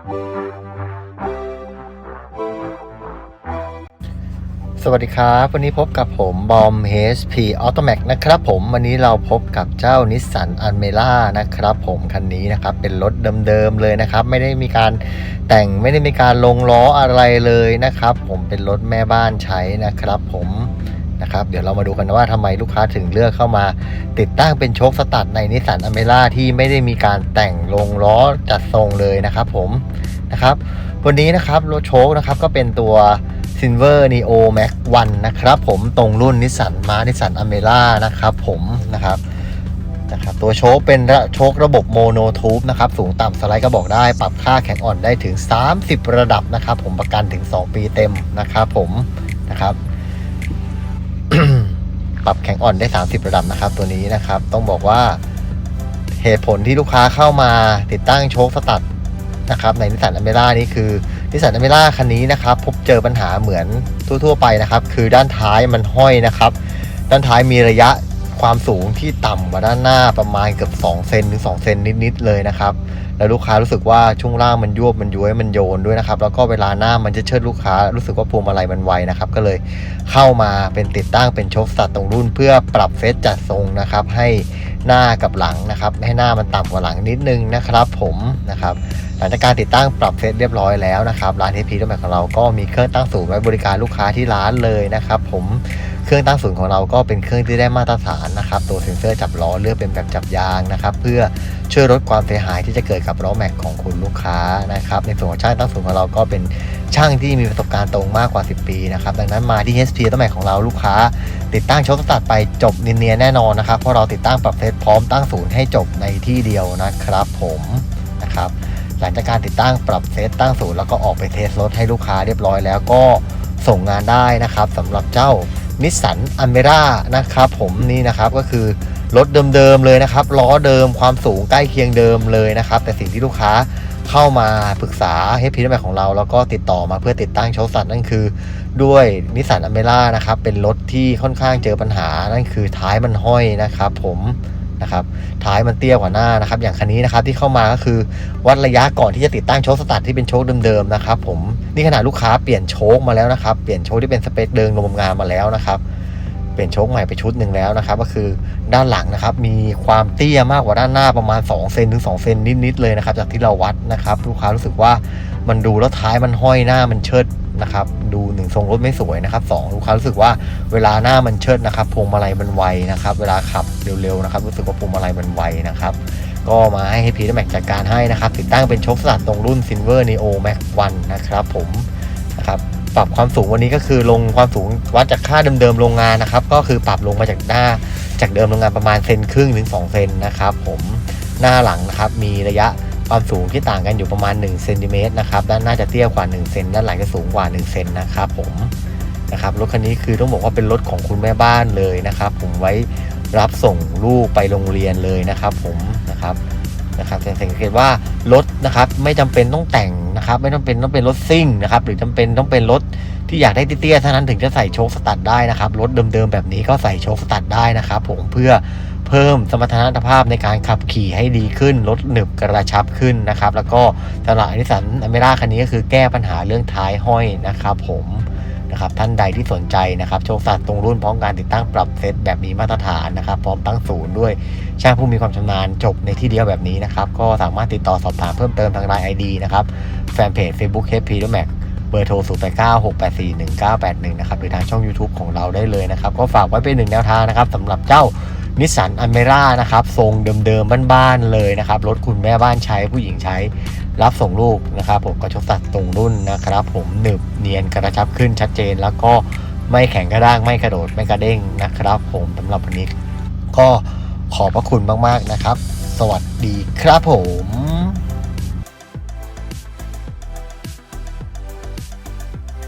สวัสดีครับ วันนี้พบกับผม บอม HP Automac นะครับผม วันนี้เราพบกับเจ้านิสสันอันเมล่านะครับผม คันนี้นะครับ เป็นรถเดิมๆเลยนะครับ ไม่ได้มีการแต่งไม่ได้มีการลงล้ออะไรเลยนะครับ ผมเป็นรถแม่บ้านใช้นะครับผม นะครับ เดี๋ยวเรามาดูกันว่าทำไมลูกค้าถึงเลือกเข้ามา ติดตั้งเป็นโชคสตัดในนิสสันอเมล่าที่ไม่ได้มีการแต่งลงล้อจัดทรงเลยนะครับผมนะครับวันนี้นะครับรถโชคนะครับก็เป็นตัว Silver Neo Max 1นะครับผมตรงรุ่นนิสสันมานิสสันอเมล่านะครับผมนะครับนะครับตัวโชคเป็นโชคระบบโมโนทูบนะครับสูงต่ำสไลด์ก็บอกได้ปรับค่าแข็งอ่อนได้ถึง 30 ระดับนะครับผมประกันถึง 2 ปีเต็มนะครับผมนะครับ ปรับแข็งอ่อนได้ 30 ระดับนะครับตัวนี้นะครับ ต้องบอกว่าเหตุผลที่ลูกค้าเข้ามาติดตั้งโชคสตัดนะครับในนิสสันอเมร่านี้คือนิสสันอเมร่าคันนี้นะครับ พบเจอปัญหาเหมือนทั่วๆไปนะครับ คือด้านท้ายมันห้อยนะครับ ด้านท้ายมีระยะ ความสูงที่ต่ำกว่าด้านหน้าประมาณเกือบ2เซนถึง2เซนนิดๆเลยนะครับแล้วลูกค้ารู้สึกว่าช่วงล่างมันยวบมันย้วยมันโยนด้วยนะครับแล้วก็เวลาหน้ามันจะเชิดลูกค้า รู้สึกว่าพวงมาลัยมันไวนะครับก็เลยเข้ามาเป็นติดตั้งเป็นชคสตัดตรงรุ่น เพื่อปรับเฟซจัดทรงนะครับให้หน้ากับหลังนะครับให้หน้ามันต่ำกว่าหลังนิดนึงนะครับผมนะครับหลังจากการติดตั้งปรับเซตเรียบร้อยแล้วนะครับร้านเทพีตัวใหม่ของเราก็มีเครื่องตั้งศูนย์ไว้บริการลูกค้าที่ร้านเลยนะครับผมเครื่องตั้งศูนย์ของเราก็เป็นเครื่องที่ได้มาตรฐานนะครับตัวเซ็นเซอร์จับล้อเลือกเป็นแบบจับยางนะครับเพื่อช่วยลดความเสียหายที่จะเกิดกับล้อแม็กของคุณลูกค้านะครับในส่วนของช่างตั้งศูนย์ของเราก็เป็นช่างที่มีประสบการณ์ตรงมากกว่า 10 ปีนะครับดังนั้นมาที่ HP ตัวใหม่ของเราลูกค้า ติดตั้งโชคสตัดไปจบเนียนๆแน่นอนนะครับเพราะเราติดตั้งปรับเซตพร้อมตั้งศูนย์ให้จบในที่เดียวนะครับผมนะครับหลังจากการติดตั้งปรับเซตตั้งศูนย์แล้วก็ออกไปเทสรถให้ลูกค้าเรียบร้อยแล้วก็ส่งงานได้นะครับสำหรับเจ้า นิสสันอเมร่านะครับผมนี่นะครับก็คือรถเดิมๆเลยนะครับล้อเดิมความสูงใกล้เคียงเดิมเลยนะครับ แต่สิ่งที่ลูกค้าเข้ามาปรึกษาให้พีดแมของเรา แล้วก็ติดต่อมาเพื่อติดตั้งโชว์สัตว์นั่นคือ ด้วยนิสสันอเมร่านะครับเป็นรถที่ค่อนข้างเจอปัญหานั่นคือท้ายมันห้อยนะครับผม นะครับท้ายมันเตี้ยกว่าหน้านะครับ อย่างคันนี้นะครับที่เข้ามาก็คือวัดระยะก่อนที่จะติดตั้งโชคสตาร์ทที่เป็นโชคเดิมๆนะครับผมนี่ขนาดลูกค้าเปลี่ยนโชคมาแล้วนะครับเปลี่ยนโชคที่เป็นสเปคเดิมลมงานมาแล้วนะครับเปลี่ยนโชคใหม่ไปชุดหนึ่งแล้วนะครับ ก็คือด้านหลังนะครับมีความเตี้ยมากกว่าด้านหน้าประมาณ2เซนถึง2เซนนิดๆเลยนะครับ จากที่เราวัดนะครับ ลูกค้ารู้สึกว่า มันดูแล้วท้ายมันห้อยหน้ามันเชิดนะครับ ดูหนึ่งทรงรถไม่สวยนะครับสองลูกค้ารู้สึกว่าเวลาหน้ามันเชิดนะครับพวงมาลัยมันไวนะครับ เวลาขับเร็วๆนะครับ รู้สึกว่าพวงมาลัยมันไวนะครับ ก็มาให้พีทแม็กจัดการให้นะครับ ติดตั้งเป็นชคสลัดตรงรุ่น Silver Neo Max 1นะครับ ผมนะครับปรับความสูงวันนี้ก็คือลงความสูงวัดจากค่าเดิมๆโรงงานนะครับ ก็คือปรับลงมาจากหน้าจากเดิมโรงงานประมาณเซนครึ่งถึง2เซนนะครับ ผมหน้าหลังนะครับมีระยะ ความสูงที่ต่างกันอยู่ประมาณ1เซนติเมตรนะครับด้านหน้าจะเตี้ยกว่า1เซนด้านหลังจะสูงกว่า1เซนนะครับผมนะครับรถคันนี้คือต้องบอกว่าเป็นรถของคุณแม่บ้านเลยนะครับ ผมไว้รับส่งลูกไปโรงเรียนเลยนะครับ ผมนะครับนะครับจะสังเกตว่ารถนะครับไม่จำเป็นต้องแต่งนะครับ ไม่จำเป็นต้องเป็นรถซิ่งนะครับหรือจำเป็นต้องเป็นรถที่อยากได้เตี้ยๆเท่านั้นถึงจะใส่โชคสตัดได้นะครับรถเดิมๆแบบนี้ก็ใส่โชคสตัดได้นะครับ ผมเพื่อ เพิ่มสมรรถนะภาพในการขับขี่ให้ดีขึ้นลดหนึบกระชับขึ้นนะครับ แล้วก็สำหรับนิสสันอเมร่าคันนี้ก็คือแก้ปัญหาเรื่องท้ายห้อยนะครับ ผมนะครับท่านใดที่สนใจนะครับโชคสัตัดตรงรุ่นพร้อมการติดตั้งปรับเซตแบบมีมาตรฐานนะครับ พร้อมตั้งศูนย์ด้วยช่างผู้มีความชำนาญจบในที่เดียวแบบนี้นะครับ ก็สามารถติดต่อสอบถามเพิ่มเติมทางไลน์ไอดีนะครับแฟนเพจ Facebook h p ด้วยแม็กเบอร์โทร 0 8 9 6 8 4 1 9 8 1 นะครับ หรือทางช่อง YouTube ของเราได้เลยนะครับ ก็ฝากไว้เป็นหนึ่งแนวทางนะครับสำหรับเจ้า นิสสันอเมร่านะครับทรงเดิมๆบ้านๆเลยนะครับรถคุณแม่บ้านใช้ผู้หญิงใช้รับส่งลูกนะครับผมกระชกตัดตรงรุ่นนะครับผมหนึบเนียนกระชับขึ้นชัดเจน แล้วก็ไม่แข็งกระด้างไม่กระโดดไม่กระเด้งนะครับ ผมสำหรับวันนี้ก็ขอบพระคุณมากๆนะครับ สวัสดีครับผม